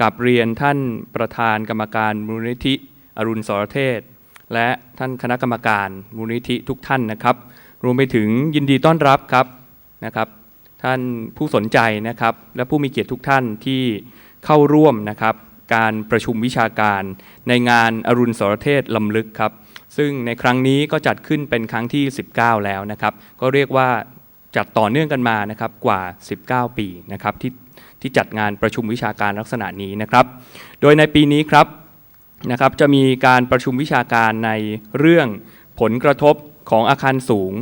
กับเรียนท่านประธานกรรมการมูลนิธิอรุณสรเทศ และท่านคณะกรรมการมูลนิธิทุกท่านนะครับ รวมไปถึงยินดีต้อนรับครับนะครับ ท่านผู้สนใจนะครับ และผู้มีเกียรติทุกท่านที่เข้าร่วมนะครับ การประชุมวิชาการในงานอรุณสรเทศลำลึกครับ ซึ่งในครั้งนี้ก็จัดขึ้นเป็นครั้งที่ 19 แล้วนะครับ ก็เรียกว่าจัดต่อเนื่องกันมานะครับกว่า 19 ปีนะครับที่ ที่จัดงานประชุมวิชาการลักษณะนี้นะครับ โดยในปีนี้ครับนะครับจะมีการประชุมวิชาการในเรื่องผลกระทบของอาคารสูง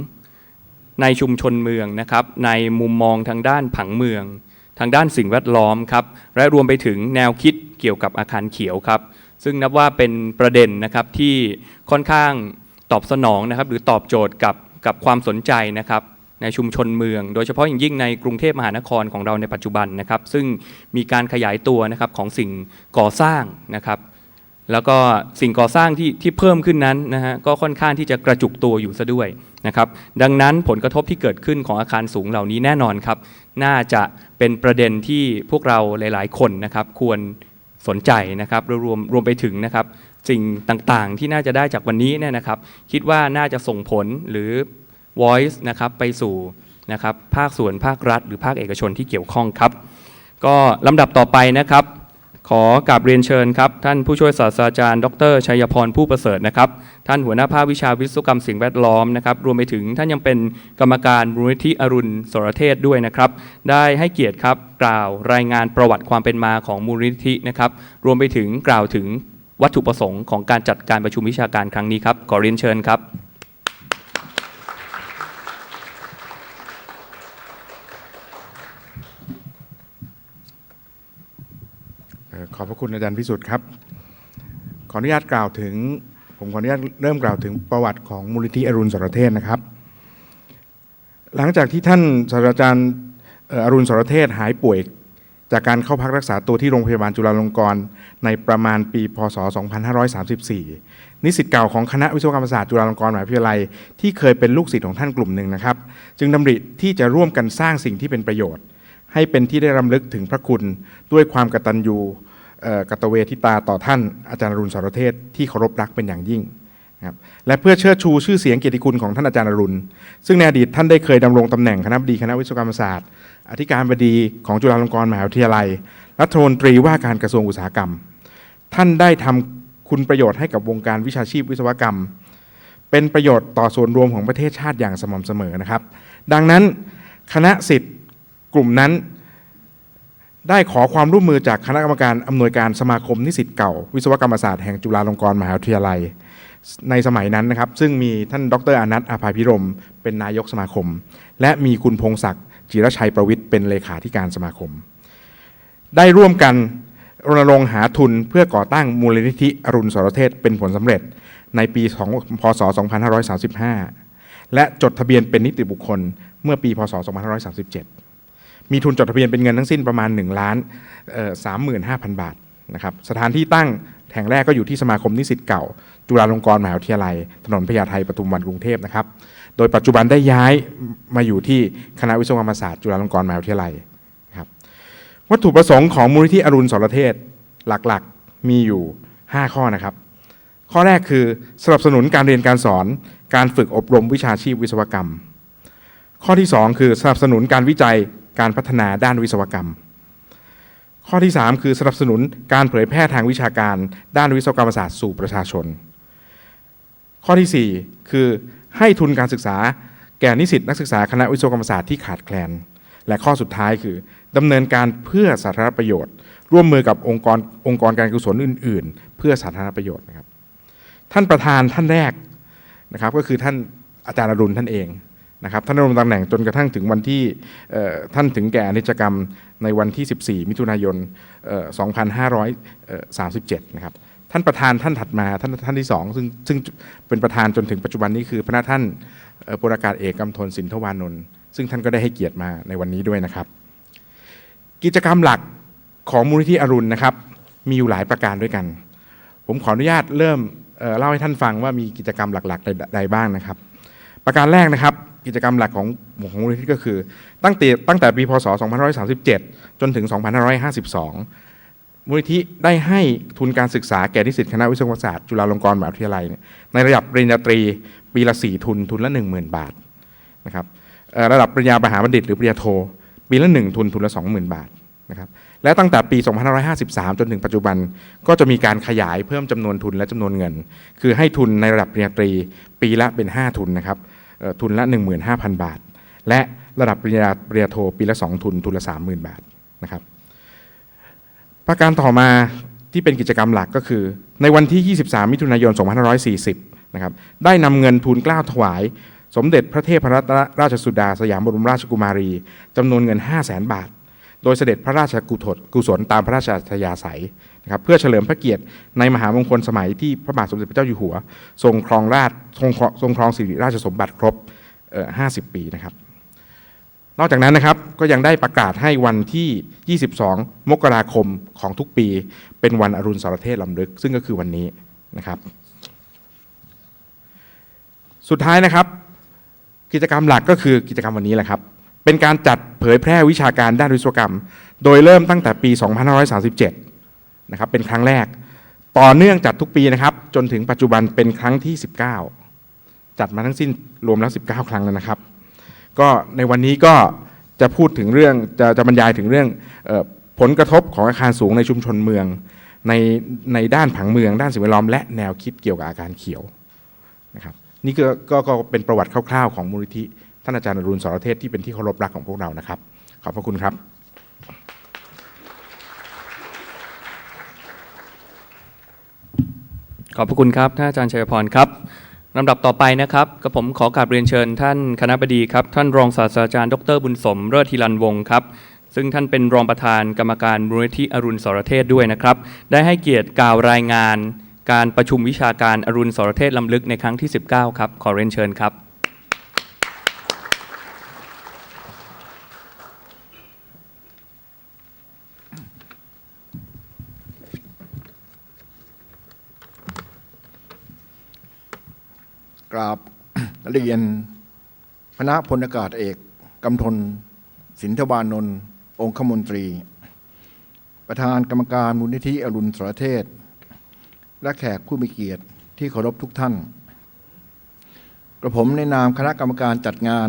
ในชุมชนเมืองนะครับ ในมุมมองทางด้านผังเมือง ทางด้านสิ่งแวดล้อมครับและรวมไปถึงแนวคิดเกี่ยวกับอาคารเขียวครับ ซึ่งนับว่าเป็นประเด็นนะครับที่ค่อนข้างตอบสนองนะครับ หรือตอบโจทย์กับกับความสนใจนะครับ ในชุมชนเมือง โดยเฉพาะอย่างยิ่งในกรุงเทพมหานครของเราในปัจจุบันนะครับ ซึ่งมีการขยายตัวนะครับของสิ่งก่อสร้างนะครับ แล้วก็สิ่งก่อสร้างที่ที่เพิ่มขึ้นนั้นนะฮะก็ค่อนข้างที่จะกระจุกตัวอยู่ซะด้วยนะครับ ดังนั้นผลกระทบที่เกิดขึ้นของอาคารสูงเหล่านี้แน่นอนครับ น่าจะเป็นประเด็นที่พวกเราหลาย ๆ คนนะครับควรสนใจนะครับรวมรวมรวมไปถึงนะครับ สิ่งต่างๆที่น่าจะได้จากวันนี้เนี่ยนะครับ คิดว่าน่าจะส่งผลหรือ voice นะครับไปสู่นะครับภาคส่วนภาครัฐ หรือภาคเอกชนที่เกี่ยวข้องครับ ก็ลำดับต่อไปนะครับ ขอกราบเรียนเชิญครับ ท่านผู้ช่วยศาสตราจารย์ ดรชัยพรผู้ประเสริฐนะครับ ท่านหัวหน้าภาควิชาวิศวกรรมสิ่งแวดล้อมนะครับรวมไปถึงท่านยังเป็นกรรมการมูลนิธิอรุณสรเทศด้วยนะครับ ได้ให้เกียรติครับกล่าวรายงานประวัติความเป็นมาของมูลนิธินะครับรวมไปถึงกล่าวถึงวัตถุประสงค์ของการจัดการประชุมวิชาการครั้งนี้ครับขอเรียนเชิญครับ เอ่อ ขอบพระคุณอาจารย์พิสุทธิ์ครับ ขออนุญาตกล่าวถึง ผมขออนุญาตเริ่มกล่าวถึงประวัติของมูลนิธิอรุณสรเทศนะครับ หลังจากที่ท่านศาสตราจารย์อรุณสรเทศหายป่วยจากการเข้าพักรักษาตัวที่โรงพยาบาลจุฬาลงกรณ์ในประมาณปี พศ 2534 นิสิตเก่าของคณะวิศวกรรมศาสตร์จุฬาลงกรณ์มหาวิทยาลัย ที่เคยเป็นลูกศิษย์ของท่านกลุ่มหนึ่งนะครับ จึงดำริที่จะร่วมกันสร้างสิ่งที่เป็นประโยชน์ ให้เป็นที่ได้รำลึกถึงพระคุณด้วยความกตัญญู กตเวทิตาต่อท่านอาจารย์รุณสรเทศที่เคารพรักเป็นอย่างยิ่งนะครับและเพื่อเชิดชูชื่อเสียงเกียรติคุณของท่านอาจารย์อรุณ ซึ่งในอดีตท่านได้เคยดำรงตำแหน่งคณะบดีคณะวิศวกรรมศาสตร์ อธิการบดีของจุฬาลงกรณ์มหาวิทยาลัย รัฐมนตรีว่าการกระทรวงอุตสาหกรรม ท่านได้ทำคุณประโยชน์ให้กับวงการวิชาชีพวิศวกรรม เป็นประโยชน์ต่อส่วนรวมของประเทศชาติอย่างสม่ำเสมอนะครับ ดังนั้นคณะสิทธิ์กลุ่มนั้น ได้ขอความร่วมมือจากคณะกรรมการอำนวยการสมาคมนิสิตเก่า วิศวกรรมศาสตร์แห่งจุฬาลงกรณ์มหาวิทยาลัย ในสมัยนั้นนะครับ ซึ่งมีท่านดรอนัทอาภาพิรม เป็นนายกสมาคม และมีคุณพงศักดิ์จิรชัยประวิทย์เป็นเลขาธิการสมาคม ได้ร่วมกันรณรงค์หาทุนเพื่อก่อตั้งมูลนิธิอรุณสรเทศเป็นผลสำเร็จในปี2พศ 2535 และจดทะเบียนเป็นนิติบุคคลเมื่อปีพศ 2537 มีทุนจดทะเบียนเป็นเงินทั้งสิ้นประมาณ1ล้านสามหมื่นห้าพันบาทนะครับสถานที่ตั้งแห่งแรกก็อยู่ที่สมาคมนิสิตเก่า จุฬาลงกรณ์มหาวิทยาลัย ถนนพญาไทปทุมวันกรุงเทพนะครับ โดยปัจจุบันได้ย้ายมาอยู่ที่คณะวิศวกรรมศาสตร์จุฬาลงกรณ์มหาวิทยาลัยครับวัตถุประสงค์ของมูลนิธิอรุณสรเทศหลักๆมีอยู่ 5 ข้อนะครับ ข้อแรกคือสนับสนุนการเรียนการสอนการฝึกอบรมวิชาชีพวิศวกรรม ข้อที่ 2 คือสนับสนุนการวิจัย การพัฒนาด้านวิศวกรรม ข้อที่ 3 คือสนับสนุนการเผยแพร่ทางวิชาการ ด้านวิศวกรรมศาสตร์สู่ประชาชน ข้อทีสี่ 4 คือให้ทุนการศึกษาแก่นิสิตนักศึกษาคณะวิศวกรรมศาสตร์ที่ขาดแคลน และข้อสุดท้ายคือดำเนินการเพื่อสาธารณประโยชน์ ร่วมมือกับองค์กรองค์กรการกุศลอื่น ๆ เพื่อสาธารณประโยชน์นะครับ ท่านประธานท่านแรกนะครับก็คือท่านอาจารย์อรุณท่านเอง นะครับท่านดำรงตำแหน่งจนกระทั่งถึงวันที่ท่านถึงแก่อนิจกรรมในวันที่ 14 มิถุนายน 2537 นะครับท่านประธานท่านถัดมาท่านท่านที่สองซึ่งซึ่งเป็นประธานจนถึงปัจจุบันนี้คือพระท่านเอ่อพลอากาศเอกกำธลสินทวานนท์ซึ่งท่านก็ได้ให้เกียรติมาในวันนี้ด้วยนะครับ กิจกรรมหลักของมูลนิธิอรุณนะครับ มีอยู่หลายประการด้วยกัน ผมขออนุญาตเริ่มเเล่าให้ท่านฟังว่ามีกิจกรรมหลักๆใดบ้างนะครับ ประการแรกนะครับ กิจกรรมหลักของของมูลนิธิก็คือ ตั้งแต่ตั้งแต่ปีพศ 2537 จนถึง 2552 มูลนิธิได้ให้ทุนการศึกษาแก่นิสิตคณะวิศวศาสตร์จุฬาลงกรณ์มหาวิทยาลัย ในระดับปริญญาตรีปีละ 4 ทุนทุนละ 10,000 บาทนะครับระดับปริญญามหาบัณฑิตหรือปริญญาโท ปีละ 1 ทุนทุนละ 20,000 บาทนะครับและตั้งแต่ปี 2553 จนถึงปัจจุบันก็จะมีการขยายเพิ่มจำนวนทุนและจำนวนเงิน คือให้ทุนในระดับปริญญาตรี ปีละเป็น 5 ทุนนะครับ ทุนละ 15,000 บาท และระดับปริญญาปริญญาโทปีละ 2 ทุนทุนละ 30,000 บาทนะครับประการต่อมาที่เป็นกิจกรรมหลักก็คือ ในวันที่ 23 มิถุนายน 2540 นะครับได้นำเงินทุนกล้าถวาย สมเด็จพระเทพรัตนราชสุดา สยามบรมราชกุมารีจำนวนเงิน 5 0 0แสนบาท โดยเสด็จพระราชกุศลกุศลตามพระราชอัธยาศัย นะครับเพื่อเฉลิมพระเกียรติในมหามงคลสมัยที่พระบาทสมเด็จพระเจ้าอยู่หัว ทรงครองราชทรงครองทรงครองสิริราชสมบัติครบ 50 ปีนะครับ นอกจากนั้นนะครับก็ยังได้ประกาศให้วันที่ 22 มกราคมของทุกปี เป็นวันอรุณสรเทศลำลึก ซึ่งก็คือวันนี้นะครับ สุดท้ายนะครับ กิจกรรมหลักก็คือกิจกรรมวันนี้แหละครับเป็นการจัดเผยแพร่วิชาการด้านวิศวกรรม โดยเริ่มตั้งแต่ปี 2537 นะครับเป็นครั้งแรก ต่อเนื่องจัดทุกปีนะครับ จนถึงปัจจุบันเป็นครั้งที่ 19 จัดมาทั้งสิ้นรวมแล้ว 19 ครั้งแล้วนะครับ ก็ในวันนี้ก็จะพูดถึงเรื่องจะจะบรรยายถึงเรื่องออผลกระทบของอาคารสูงในชุมชนเมือง ในในด้านผังเมือง ด้านสิ่งแวดล้อมและแนวคิดเกี่ยวกับอาคารเขียวนะครับนี่ก็ก็ก็เป็นประวัติคร่าวๆ ของมูลนิธิท่านอาจารย์อรุณสรเทศที่เป็นที่เคารพรักของพวกเรานะครับ ขอบพระคุณครับ ขอบพระคุณครับท่านอาจารย์ชัยพรครับลำดับต่อไปนะครับกับผมขอกราบเรียนเชิญท่านคณะบดีครับ ท่านรองศาสตราจารย์ดรบุญสมเลิศธีรันวงศ์ครับ ซึ่งท่านเป็นรองประธานกรรมการมูลนิธิอรุณสรเทศด้วยนะครับ ได้ให้เกียรติกล่าวรายงาน การประชุมวิชาการอรุณสรเทศลำลึกในครั้งที่ 19 ครับ ขอเรียนเชิญครับ กราบเรียนคณะพลอากาศเอกกำธลสินทวานนท์องคมนตรี ประธานกรรมการมูลนิธิอรุณสรเทศ และแขกผู้มีเกียรติที่เคารพทุกท่าน กระผมในนามคณะกรรมการจัดงาน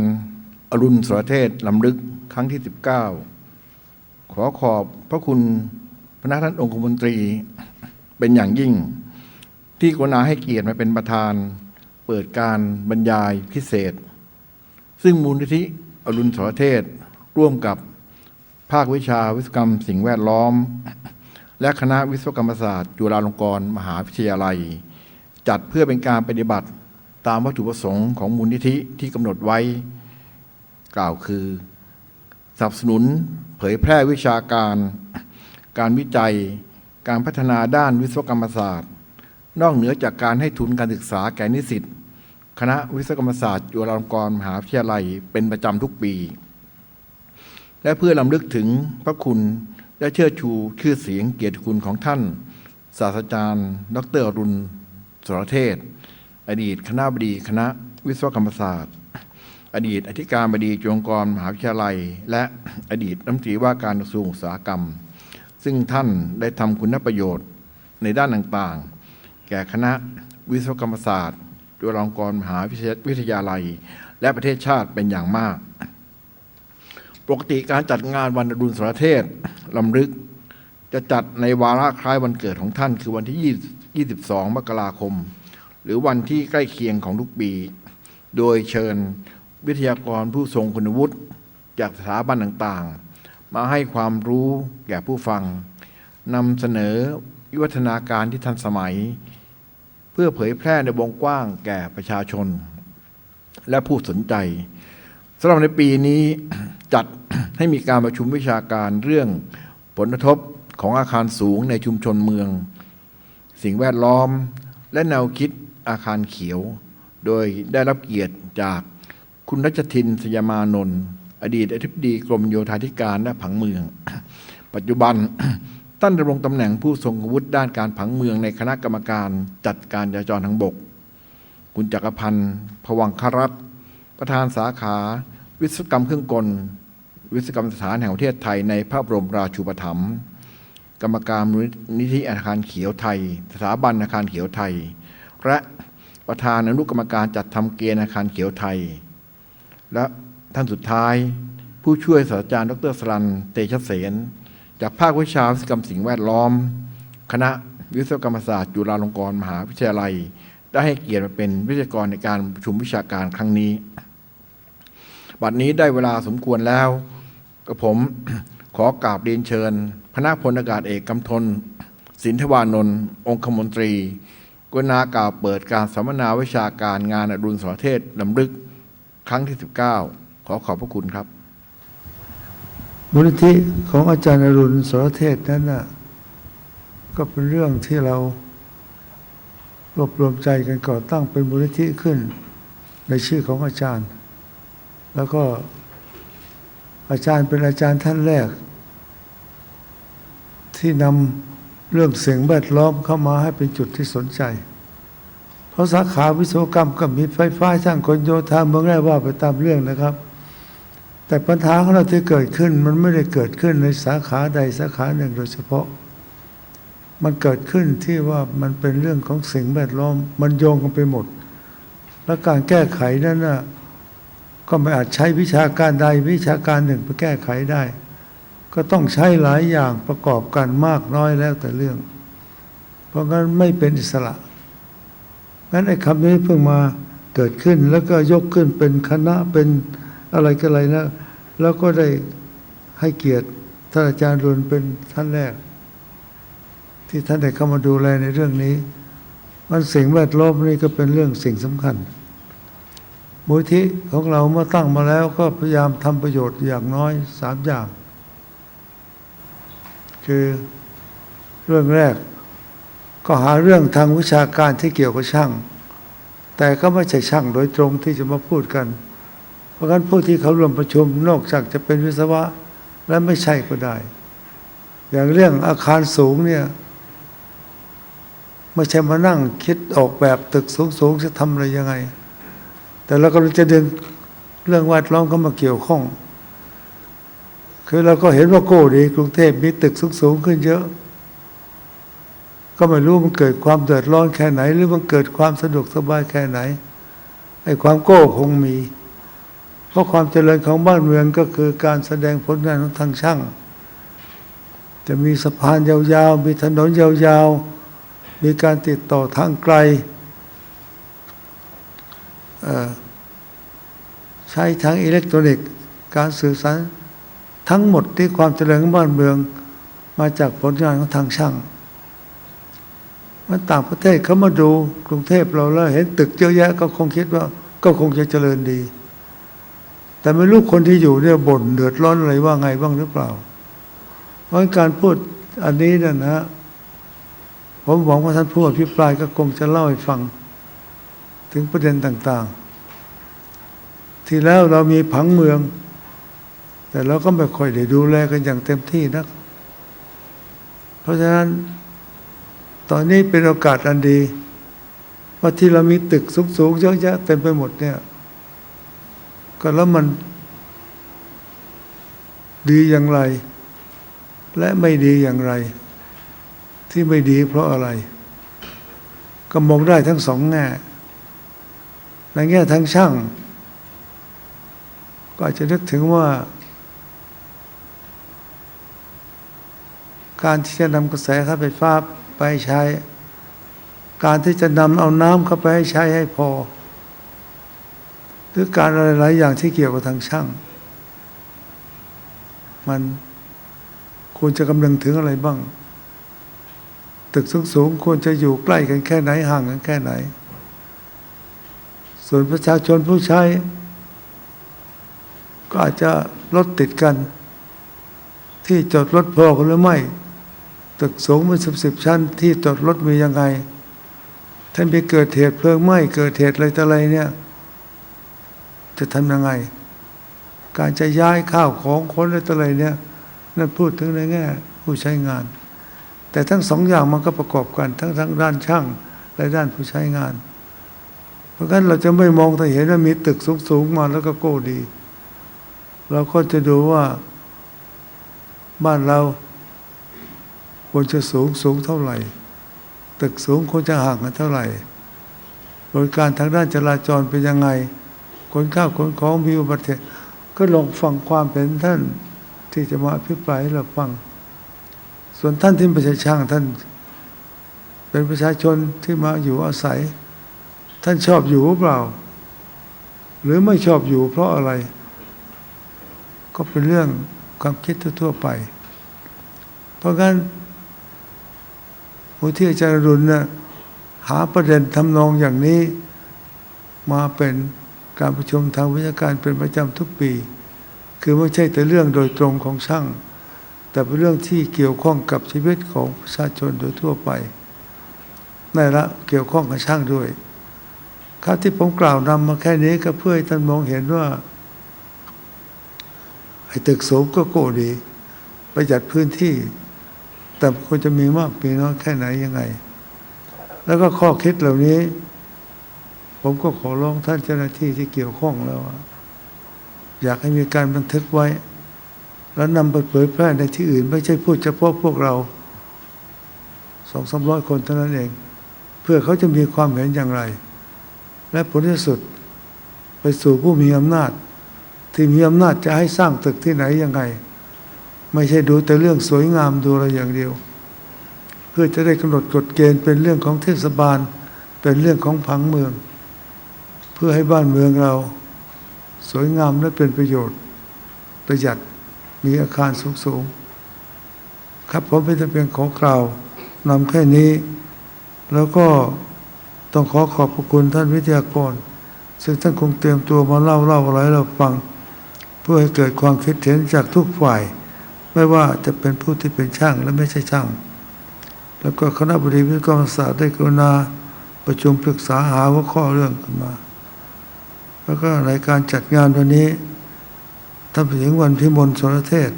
อรุณสรเทศลำลึกครั้งที่ 19 ขอขอบพระคุณพระท่านองคมนตรีเป็นอย่างยิ่ง ที่กรุณาให้เกียรติมาเป็นประธาน เปิดการบรรยายพิเศษ ซึ่งมูลนิธิอรุณสรเทศ ร่วมกับภาควิชาวิศวกรรมสิ่งแวดล้อม และคณะวิศวกรรมศาสตร์ จุฬาลงกรณ์มหาวิทยาลัย จัดเพื่อเป็นการปฏิบัติตามวัตถุประสงค์ของมูลนิธิที่กำหนดไว้ กล่าวคือสนับสนุนเผยแพร่วิชาการ การวิจัย การพัฒนาด้านวิศวกรรมศาสตร์ นอกเหนือจากการให้ทุนการศึกษาแก่นิสิต คณะวิศวกรรมศาสตร์จุฬาลงกรณ์มหาวิทยาลัยเป็นประจำทุกปี และเพื่อลำลึกถึงพระคุณและเชิดชูชื่อเสียงเกียรติคุณของท่าน ศาสตราจารย์ ดรอรุณสรเทศ อดีตคณะบดีคณะวิศวกรรมศาสตร์ อดีตอธิการบดีจุฬาลงกรณ์มหาวิทยาลัย และอดีตรัฐมนตรีว่าการกระทรวงอุตสาหกรรม ซึ่งท่านได้ทำคุณประโยชน์ในด้านต่างๆ แก่คณะวิศวกรรมศาสตร์ จุฬาลงกรณ์มหาวิทยาลัย และประเทศชาติเป็นอย่างมาก ปกติการจัดงานวันอรุณสรเทศลำลึก จะจัดในวาระคล้ายวันเกิดของท่าน คือวันที่ 22 มกราคม หรือวันที่ใกล้เคียงของทุกปี โดยเชิญวิทยากรผู้ทรงคุณวุฒิจากสถาบันต่างๆ มาให้ความรู้แก่ผู้ฟังนำเสนอวิวัฒนาการที่ทันสมัย พื่อเผยแพร่ในวงกว้างแก่ประชาชน และผู้สนใจสำหรับในปีนี้จัดให้มีการประชุมวิชาการเรื่องผลกระทบของอาคารสูงในชุมชนเมือง สิ่งแวดล้อม และแนวคิดอาคารเขียว โดยได้รับเกียรติจากคุณรัชทินสยามานนท์อดีตอธิบดีกรมโยธาธิการและผังเมือง ปัจจุบัน ท่านดำรงตำแหน่งผู้ทรงอาวุธด้านการผังเมืองในคณะกรรมการจัดการจราจรทางบก คุณจักรพันธ์พวังครัตน์ประธานสาขา วิศวกรรมเครื่องกล วิศวกรรมสถานแห่งประเทศไทยในพระบรมราชูปถัมภ์กรรมการมูลนิธิอาคารเขียวไทย สถาบันอาคารเขียวไทย และประธานอนุกรรมการจัดทำเกณฑ์อาคารเขียวไทย และท่านสุดท้าย ผู้ช่วยศาสตราจารย์ ดรสรันเตชะเสน จากภาควิชาวิศวกรรมสิ่งแวดล้อม คณะวิศวกรรมศาสตร์ จุฬาลงกรณ์มหาวิทยาลัย ได้ให้เกียรติมาเป็นวิทยากรในการประชุมวิชาการครั้งนี้ บัดนี้ได้เวลาสมควรแล้วกับผมขอกราบเรียนเชิญคณะพลอากาศเอกกำธลสินทวานนท์องคมนตรีกรุณากล่าวเปิดการสัมมนาวิชาการงานอรุณสรเทศลำลึกครั้งที่ 19 ขอขอบพระคุณครับ มูลนิธิของอาจารย์อรุณสรเทศนั้นน่ะก็เป็นเรื่องที่เรารวบรวมใจกันก่อตั้งเป็นมูลนิธิขึ้น ในชื่อของอาจารย์ แล้วก็อาจารย์เป็นอาจารย์ท่านแรก ที่นำเรื่องเสียงแวดล้อมเข้ามาให้เป็นจุดที่สนใจ เพราะสาขาวิศวกรรมก็มีไฟฟ้าช่างกลโยธาเมืองแร่ว่าไปตามเรื่องนะครับ แต่ปัญหาของเราที่เกิดขึ้นมันไม่ได้เกิดขึ้นในสาขาใดสาขาหนึ่งโดยเฉพาะ มันเกิดขึ้นที่ว่ามันเป็นเรื่องของสิ่งแวดล้อม มันโยงกันไปหมด และการแก้ไขนั้นน่ะก็ไม่อาจใช้วิชาการใดวิชาการหนึ่งไปแก้ไขได้ ก็ต้องใช้หลายอย่างประกอบกันมากน้อยแล้วแต่เรื่อง เพราะงั้นไม่เป็นอิสระงั้นไอ้คำนี้เพิ่งมาเกิดขึ้นแล้วก็ยกขึ้นเป็นคณะเป็น อะไรก็อะไรนะ แล้วก็ได้ให้เกียรติท่านอาจารย์รุนเป็นท่านแรก ที่ท่านได้เข้ามาดูแลในเรื่องนี้ มันสิ่งแวดล้อมนี่ก็เป็นเรื่องสิ่งสำคัญมูลที่ของเราเมื่อตั้งมาแล้วก็พยายามทำประโยชน์อย่างน้อยสามอย่าง คือเรื่องแรก ก็หาเรื่องทางวิชาการที่เกี่ยวกับช่าง แต่ก็ไม่ใช่ช่างโดยตรงที่จะมาพูดกัน เพราะฉะนั้นผู้ที่เขาร่วมประชุมนอกจากจะเป็นวิศวะ และไม่ใช่ก็ได้ อย่างเรื่องอาคารสูงเนี่ยไม่ใช่มานั่งคิดออกแบบตึกสูงๆจะทำอะไรยังไง แต่เราก็จะดึงเรื่องแวดล้อมเข้ามาเกี่ยวข้อง คือเราก็เห็นว่าโก้ดีกรุงเทพมีตึกสูงๆขึ้นเยอะ ก็ไม่รู้มันเกิดความเดือดร้อนแค่ไหน หรือมันเกิดความสะดวกสบายแค่ไหนไอ้ความโก้คงมี ราะความเจริญของบ้านเมืองก็คือการแสดงผลงานของทางช่าง จะมีสะพานยาวๆ มีถนนยาวๆ มีการติดต่อทางไกล ใช้ทางอิเล็กทรอนิกส์ การสื่อสารทั้งหมดที่ความเจริญของบ้านเมืองมาจากผลงานของทางช่าง มันต่างประเทศเขามาดูกรุงเทพเราแล้วเห็นตึกเยอะแยะก็คงคิดว่าก็คงจะเจริญดี แต่ไม่รู้คนที่อยู่เนี่ยบ่นเดือดร้อนอะไรว่าไงบ้างหรือเปล่า เพราะการพูดอันนี้เนะนะ ผมหวังว่าท่านผู้อภิปรายก็คงจะเล่าให้ฟัง ถึงประเด็นต่าง ๆ ที่แล้วเรามีผังเมือง แต่เราก็ไม่ค่อยได้ดูแลกันอย่างเต็มที่นัก เพราะฉะนั้นตอนนี้เป็นโอกาสอันดีว่าที่เรามีตึกสูงๆเยอะแยะเต็มไปหมดเนี่ย ก็แล้วมัน ดีอย่างไร และไม่ดีอย่างไร ที่ไม่ดีเพราะอะไร ก็มองได้ทั้งสองแง่ในแง่ทั้งช่าง ก็อาจจะนึกถึงว่า การที่จะนำกระแสข้าไฟฟ้าไปใช้ การที่จะนำเอาน้ำเข้าไปให้ใช้ให้พอ รือการอะไรหลายอย่างที่เกี่ยวกับทางช่าง มันควรจะกำลังถึงอะไรบ้าง ตึกสูงๆควรจะอยู่ใกล้กันแค่ไหนห่างกันแค่ไหน ส่วนประชาชนผู้ใช้ ก็อาจจะรถติดกัน ที่จอดรถพอกันหรือไม่ ตึกสูงเป็นสิบสิบชั้น ที่จอดรถมียังไงถ้ามีเกิดเหตุเพลิงไหม้เกิดเหตุอะไรต่ออะไรเนี่ย จะทำยังไง การจะย้ายข้าวของคนอะไรต่ออะไรเนี่ยนั่นพูดถึงในแง่ผู้ใช้งาน แต่ทั้งสองอย่างมันก็ประกอบกันทั้งทั้งด้านช่างและด้านผู้ใช้งาน เพราะฉะนั้นเราจะไม่มองแต่เห็นว่ามีตึกสูงๆมาแล้วก็โก้ดี เราก็จะดูว่าบ้านเราควรจะสูงสูงเท่าไหร่ ตึกสูงควรจะห่างกันเท่าไหร่บริการทางด้านจราจรเป็นยังไง คนข้าวคนของมีอุบัติเหตุก็ลองฟังความเป็นท่านที่จะมาอภิปรายเราฟัง ส่วนท่านที่ไม่ใช่ช่างท่าน เป็นประชาชนที่มาอยู่อาศัย ท่านชอบอยู่หรือเปล่า หรือไม่ชอบอยู่เพราะอะไร ก็เป็นเรื่องความคิดทั่วๆไป เพราะงั้นมูลที่อาจารย์รุณนะหาประเด็นทำนองอย่างนี้มาเป็น การประชุมทางวิชาการเป็นประจำทุกปี คือไม่ใช่แต่เรื่องโดยตรงของช่าง แต่เป็นเรื่องที่เกี่ยวข้องกับชีวิตของประชาชนโดยทั่วไปในละเกี่ยวข้องกับช่างด้วยครับที่ผมกล่าวนำมาแค่นี้ก็เพื่อให้ท่านมองเห็นว่าไอ้ตึกสูงก็โกดี ประหยัดพื้นที่ แต่ควรจะมีมากมีน้อยแค่ไหนยังไง แล้วก็ข้อคิดเหล่านี้ ผมก็ขอร้องท่านเจ้าหน้าที่ที่เกี่ยวข้องแล้วว่าอยากให้มีการบันทึกไว้ แล้วนำไปเผยแพร่ในที่อื่น ไม่ใช่พูดเฉพาะพวกเราสองสามร้อยคนเท่านั้นเอง เพื่อเขาจะมีความเห็นอย่างไร และผลที่สุดไปสู่ผู้มีอำนาจ ที่มีอำนาจจะให้สร้างตึกที่ไหนยังไง ไม่ใช่ดูแต่เรื่องสวยงามดูอะไรอย่างเดียว เพื่อจะได้กำหนดกฎเกณฑ์เป็นเรื่องของเทศบาล เป็นเรื่องของผังเมือง เพื่อให้บ้านเมืองเรา สวยงามและเป็นประโยชน์ ประหยัดมีอาคารสูงๆครับผมเป็นเพียงของกล่าวนำแค่นี้ แล้วก็ต้องขอขอบพระคุณท่านวิทยากร ซึ่งท่านคงเตรียมตัวมาเล่าเล่าอะไรเราฟัง เพื่อให้เกิดความคิดเห็นจากทุกฝ่าย ไม่ว่าจะเป็นผู้ที่เป็นช่างและไม่ใช่ช่าง แล้วก็คณะบดีวิทยากรศาสตร์ได้กรุณาประชุมปรึกษาหาหัวข้อเรื่องกันมา แล้วก็ในการจัดงานวันนี้ท่านผู้หญิงวันพิมลสรเทศ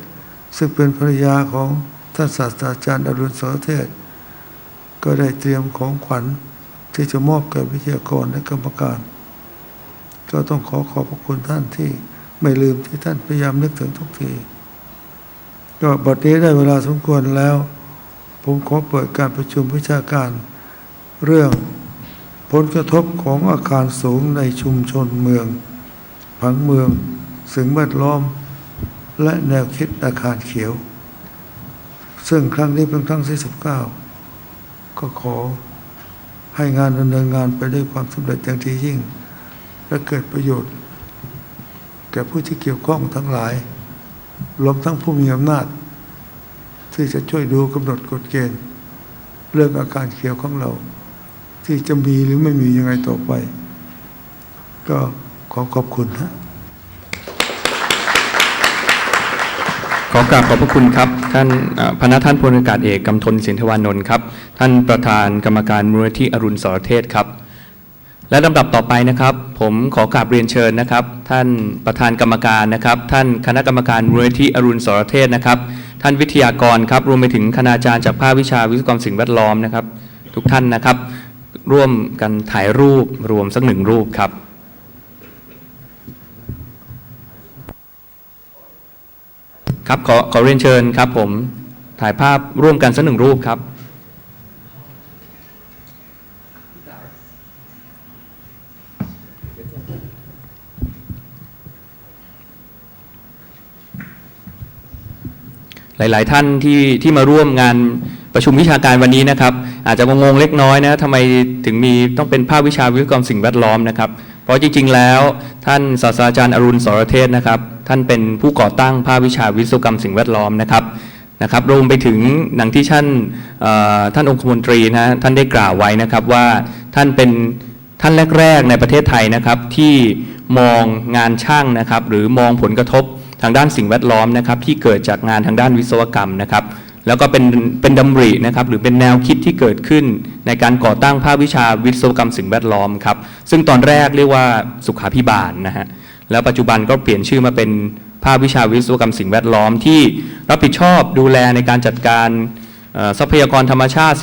ซึ่งเป็นภรรยาของท่านศาสตราจารย์อรุณสรเทศ ก็ได้เตรียมของขวัญที่จะมอบแก่วิทยากรและกรรมการ ก็ต้องขอขอบพระคุณท่านที่ไม่ลืมที่ท่านพยายามนึกถึงทุกที ก็บัดนี้ได้เวลาสมควรแล้ว ผมขอเปิดการประชุมวิชาการเรื่อง ผลกระทบของอาคารสูงในชุมชนเมือง ผังเมืองสิ่งแวดล้อม และแนวคิดอาคารเขียว ซึ่งครั้งนี้เป็นครั้งที่สิบเก้าก็ขอให้งานดำเนินงานไปด้วยความสำเร็จอย่างที่ยิ่ง และเกิดประโยชน์ แก่ผู้ที่เกี่ยวข้องทั้งหลายรวมทั้งผู้มีอำนาจ ที่จะช่วยดูกำหนดกฎเกณฑ์ เรื่องอาการเขียวของเรา ที่จะมีหรือไม่มียังไงต่อไป ก็ขอขอบคุณฮะขอกราบขอบพระคุณครับ ท่านพนักท่านพลอากาศเอกกำธลสินทวานนท์ครับ ท่านประธานกรรมการมูลนิธิอรุณสรเทศครับ และลำดับต่อไปนะครับ ผมขอกราบเรียนเชิญนะครับ ท่านประธานกรรมการนะครับ ท่านคณะกรรมการมูลนิธิอรุณสรเทศนะครับ ท่านวิทยากรครับรวมไปถึงคณาจารย์จากภาควิชาวิศวกรรมสิ่งแวดล้อมนะครับ ทุกท่านนะครับ ร่วมกันถ่ายรูปรวมสักหนึ่งรูปครับครับขอขอเรียนเชิญครับผมถ่ายภาพร่วมกันสักหนึ่งรูปครับ หลาย ๆ ท่านที่ที่มาร่วมงาน ประชุมวิชาการวันนี้นะครับ อาจจะงงๆเล็กน้อยนะทำไมถึงมีต้องเป็นภาควิชาวิศวกรรมสิ่งแวดล้อมนะครับ เพราะจริงๆแล้วท่านศาสตราจารย์อรุณสรเทศนะครับ ท่านเป็นผู้ก่อตั้งภาควิชาวิศวกรรมสิ่งแวดล้อมนะครับนะครับรวมไปถึงหนังที่ท่านท่านองคมนตรีนะท่านได้กล่าวไว้นะครับว่าท่านเป็นท่านแรก ๆ ในประเทศไทยนะครับที่มองงานช่างนะครับ หรือมองผลกระทบทางด้านสิ่งแวดล้อมนะครับ ที่เกิดจากงานทางด้านวิศวกรรมนะครับ แล้วก็เป็นเป็นดำรินะครับหรือเป็นแนวคิดที่เกิดขึ้นในการก่อตั้งภาควิชาวิศวกรรมสิ่งแวดล้อมครับซึ่งตอนแรกเรียกว่าสุขาพิบาลนะฮะแล้วปัจจุบันก็เปลี่ยนชื่อมาเป็นภาควิชาวิศวกรรมสิ่งแวดล้อมที่รับผิดชอบดูแลในการจัดการทรัพยากรธรรมชาติ